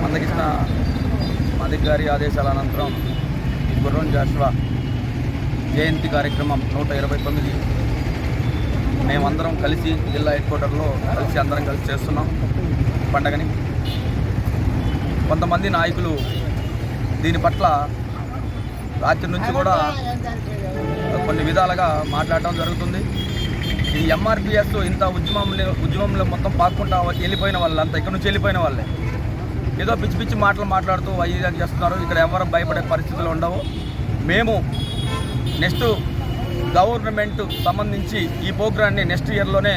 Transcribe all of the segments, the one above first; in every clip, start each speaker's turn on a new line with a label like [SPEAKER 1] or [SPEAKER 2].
[SPEAKER 1] మందకృష్ణ మాదిక్ గారి ఆదేశాల అనంతరం ఈ గుర్రం జాషువా జయంతి కార్యక్రమం నూట ఇరవై తొమ్మిది. మేమందరం కలిసి జిల్లా హెడ్ క్వార్టర్లో కలిసి అందరం కలిసి చేస్తున్నాం పండగని. కొంతమంది నాయకులు దీని పట్ల రాత్రి నుంచి కూడా కొన్ని విధాలుగా మాట్లాడటం జరుగుతుంది. ఈ ఎంఆర్పిఎస్ ఇంత ఉద్యమంలో ఉద్యమంలో మొత్తం పాక్కుంటా వెళ్ళిపోయిన వాళ్ళు అంతా ఇక్కడ నుంచి వెళ్ళిపోయిన వాళ్ళే. ఏదో పిచ్చి పిచ్చి మాటలు మాట్లాడుతూ అయ్యి అని చేస్తున్నారు. ఇక్కడ ఎవరు భయపడే పరిస్థితులు ఉండవు. మేము నెక్స్ట్ గవర్నమెంట్ సంబంధించి ఈ ప్రోగ్రాన్ని నెక్స్ట్ ఇయర్లోనే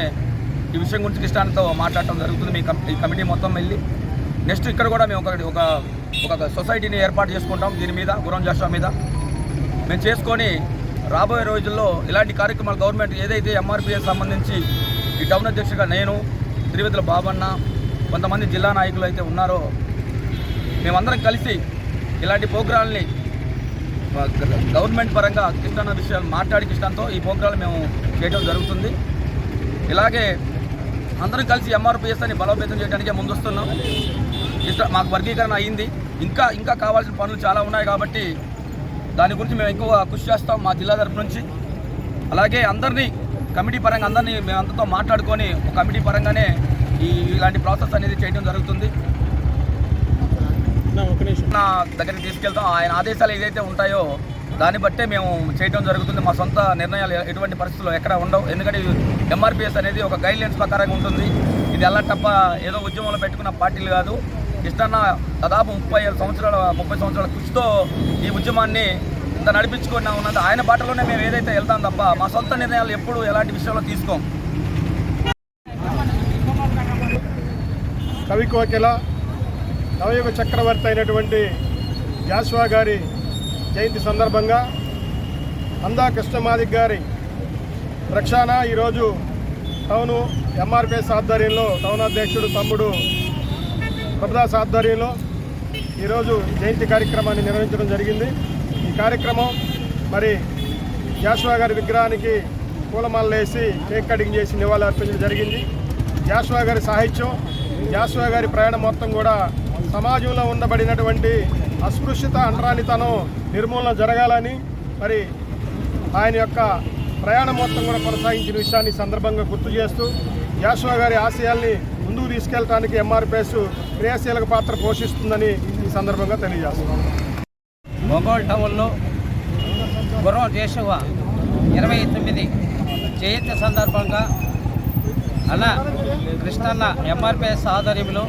[SPEAKER 1] ఈ విషయం గురించి ఇష్టానితో మాట్లాడటం జరుగుతుంది. మీ ఈ కమిటీ మొత్తం వెళ్ళి నెక్స్ట్ ఇక్కడ కూడా మేము ఒక ఒక ఒక సొసైటీని ఏర్పాటు చేసుకుంటాం దీని మీద గురం జాషా మీద. మేము చేసుకొని రాబోయే రోజుల్లో ఇలాంటి కార్యక్రమాలు గవర్నమెంట్ ఏదైతే ఎంఆర్పిఎస్ సంబంధించి ఈ టౌన్ అధ్యక్షుడిగా నేను తిరుపతిలో బాబన్న కొంతమంది జిల్లా నాయకులు అయితే ఉన్నారో మేమందరం కలిసి ఇలాంటి ప్రోగ్రాల్ని గవర్నమెంట్ పరంగా కృష్ణ విషయాలు మాట్లాడి కృష్ణతో ఈ ప్రోగ్రాలు మేము చేయడం జరుగుతుంది. ఇలాగే అందరం కలిసి ఎంఆర్పిఎస్ అని బలోపేతం చేయడానికే ముందొస్తున్నాం. ఇష్ట మాకు వర్గీకరణ అయ్యింది ఇంకా ఇంకా కావాల్సిన పనులు చాలా ఉన్నాయి కాబట్టి దాని గురించి మేము ఎక్కువ కృషి చేస్తాం మా జిల్లా తరపు నుంచి. అలాగే అందరినీ కమిటీ పరంగా అందరినీ మేము అందరితో మాట్లాడుకొని ఒక కమిటీ పరంగానే ఈ ఇలాంటి ప్రాసెస్ అనేది చేయడం జరుగుతుంది. నా దగ్గరికి తీసుకెళ్తాం. ఆయన ఆదేశాలు ఏదైతే ఉంటాయో దాన్ని బట్టే మేము చేయడం జరుగుతుంది. మా సొంత నిర్ణయాలు ఎటువంటి పరిస్థితుల్లో ఎక్కడ ఉండవు. ఎందుకంటే ఎంఆర్పిఎస్ అనేది ఒక గైడ్ లైన్స్ ప్రకారంగా ఉంటుంది. ఇది ఎలా తప్ప ఏదో ఉద్యమంలో పెట్టుకున్న పార్టీలు కాదు. ఇష్టన్న దాదాపు ముప్పై ఏడు సంవత్సరాల ముప్పై సంవత్సరాల కృషితో ఈ ఉద్యమాన్ని ఇంత నడిపించుకున్నా ఉన్నది ఆయన బాటలోనే మేము ఏదైతే వెళ్తాం తప్ప మా సొంత నిర్ణయాలు ఎప్పుడు ఎలాంటి విషయంలో తీసుకోం.
[SPEAKER 2] కవి కోకిల నవయుగ చక్రవర్తి అయినటువంటి జాస్వా గారి జయంతి సందర్భంగా అందా కృష్ణమాదిక్ గారి రక్షాన ఈరోజు టౌను ఎంఆర్పిఎస్ ఆధ్వర్యంలో టౌన్ అధ్యక్షుడు తమ్ముడు ప్రభుదాస్ ఆధ్వర్యంలో ఈరోజు జయంతి కార్యక్రమాన్ని నిర్వహించడం జరిగింది. ఈ కార్యక్రమం మరి జాషువా గారి విగ్రహానికి పూలమాలలు వేసి కేక్ కటింగ్ చేసి నివాళులు అర్పించడం జరిగింది. జాషువా గారి సాహిత్యం జాషువా గారి ప్రయాణం మొత్తం కూడా సమాజంలో ఉండబడినటువంటి అస్పృశ్యత అంటరానితనం నిర్మూలన జరగాలని మరి ఆయన యొక్క ప్రయాణం మొత్తం కూడా కొనసాగించిన విషయాన్ని సందర్భంగా గుర్తు చేస్తూ జాషువా గారి ఆశయాల్ని ముందుకు తీసుకెళ్ళడానికి ఎంఆర్పిఎస్ క్రియాశీలక పాత్ర పోషిస్తుందని ఈ సందర్భంగా తెలియజేస్తున్నాం.
[SPEAKER 3] ఒంగోలు టౌన్లో గుర్రం కేశవ ఇరవై తొమ్మిది జయంతి సందర్భంగా అన్న కృష్ణన్న ఎంఆర్పిఎస్ ఆధ్వర్యంలో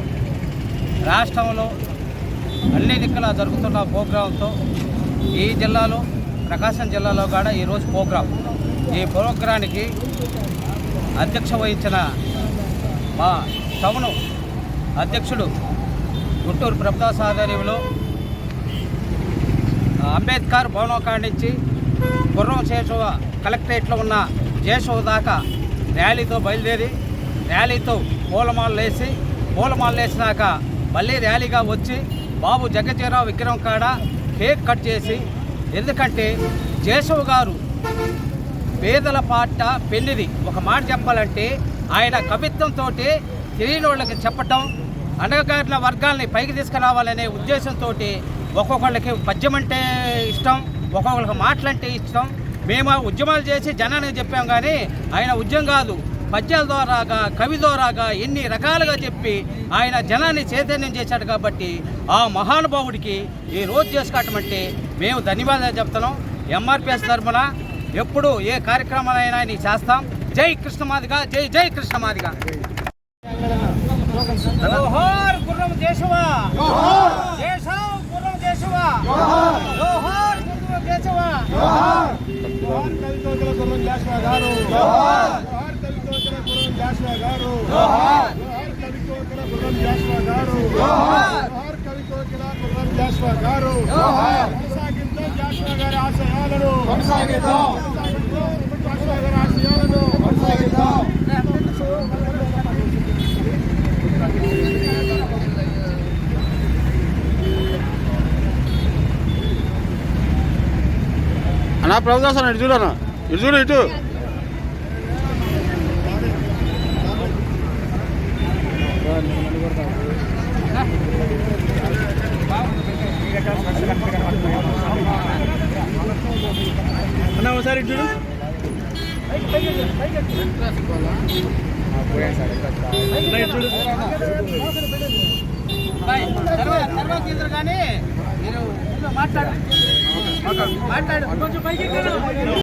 [SPEAKER 3] రాష్ట్రంలో అన్ని దిక్కులా జరుగుతున్న ప్రోగ్రాంతో ఈ జిల్లాలో ప్రకాశం జిల్లాలో కూడా ఈరోజు ప్రోగ్రాం. ఈ ప్రోగ్రానికి అధ్యక్ష వహించిన మా టౌను అధ్యక్షుడు గుంటూరు ప్రభుదాస్ ఆధ్వర్యంలో అంబేద్కర్ భవనం కాడి నుంచి గుర్రం శేషవ కలెక్టరేట్లో ఉన్న జేషవ దాకా ర్యాలీతో బయలుదేరి ర్యాలీతో పూలమాలలు వేసి పూలమాలలు వేసినాక మళ్ళీ ర్యాలీగా వచ్చి బాబు జగజీరావు విగ్రహం కాడ కేక్ కట్ చేసి ఎందుకంటే జేషవ్ గారు పేదల పాట పెళ్ళిది ఒక మాట చెప్పాలంటే ఆయన కవిత్వంతో తెలియని వాళ్ళకి చెప్పటం అణగారిన వర్గాల్ని పైకి తీసుకురావాలనే ఉద్దేశంతో ఒక్కొక్కళ్ళకి పద్యం అంటే ఇష్టం ఒక్కొక్కరికి మాటలంటే ఇష్టం. మేము ఉద్యమాలు చేసి జనానికి చెప్పాం కానీ ఆయన ఉద్యమం కాదు. పద్యాల ద్వారాగా కవి ద్వారాగా ఎన్ని రకాలుగా చెప్పి ఆయన జనాన్ని చైతన్యం చేశాడు కాబట్టి ఆ మహానుభావుడికి ఈ రోజు చేసుకోవటం అంటే మేము ధన్యవాదాలు చెప్తున్నాం. ఎంఆర్పిఎస్ తరఫున ఎప్పుడు ఏ కార్యక్రమాలైనా చేస్తాం. జై కృష్ణమాదిగా జై జై కృష్ణమాదిగా. జోహార్ గుర్రం దేశవా దేశం గుర్రం దేశవా జోహార్ గుర్రం దేశవా
[SPEAKER 2] జోహార్ కవికోకిల గుర్రం జాషువా గారు జోహార్ కవికోకిల గుర్రం జాషువా గారు జోహార్ కవికోకిల గుర్రం జాషువా గారు జోహార్ కవికోకిల గుర్రం జాషువా గారు జోహార్ కొనసాగిద్దాం జాషువా గారి ఆశయాలను కొనసాగిద్దాం జాషువా గారి ఆశయాలను కొనసాగిద్దాం
[SPEAKER 4] నా ప్రభుదాస్ అన్న ఇటు చూడన్నా ఇటు చూడు ఇటు.
[SPEAKER 2] అన్న ఒకసారి చూడు. చూడు.
[SPEAKER 3] తర్వాత ఇద్దరు కానీ మీరు మాట్లాడు. మాట్లాడు. కొంచెం పైకి ఎక్కండి.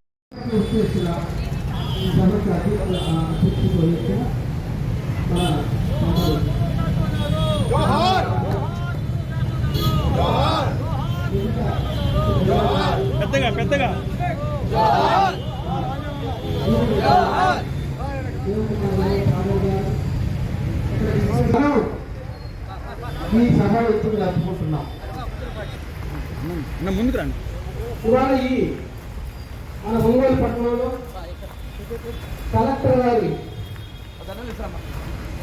[SPEAKER 2] పెద్దగా పెద్దగా.
[SPEAKER 4] ఈ సభ ఎత్తుకు జరుపుకుంటున్నాం
[SPEAKER 1] ముందుకు రండి
[SPEAKER 4] ఇవాళ ఈ మన ఒంగోలు పట్టణంలో కలెక్టర్ గారి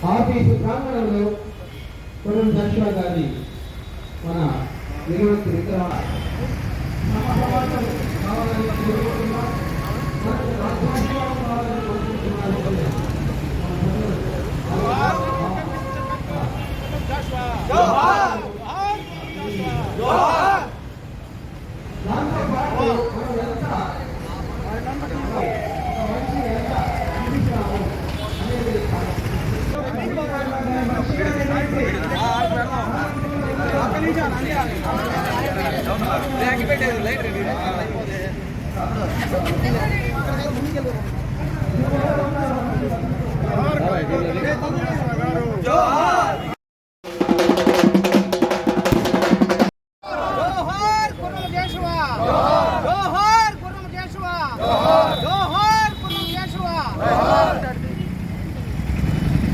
[SPEAKER 4] ఆఫీసు ప్రాంగణంలో కొరం దర్శన గారి మన
[SPEAKER 3] జోహార్ కుర్రం కేశవ జోహార్ కుర్రం కేశవ జోహార్ కుర్రం కేశవ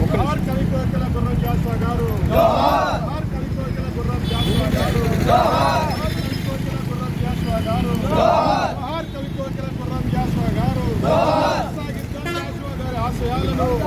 [SPEAKER 2] జోహార్ కవికోకిల గుర్రం జాషువా గారు జోహార్ కవికోకిల గుర్రం జాషువా గారు జోహార్ కవికోకిల గుర్రం జాషువా గారు జోహార్ కవికోకిల గుర్రం జాషువా గారు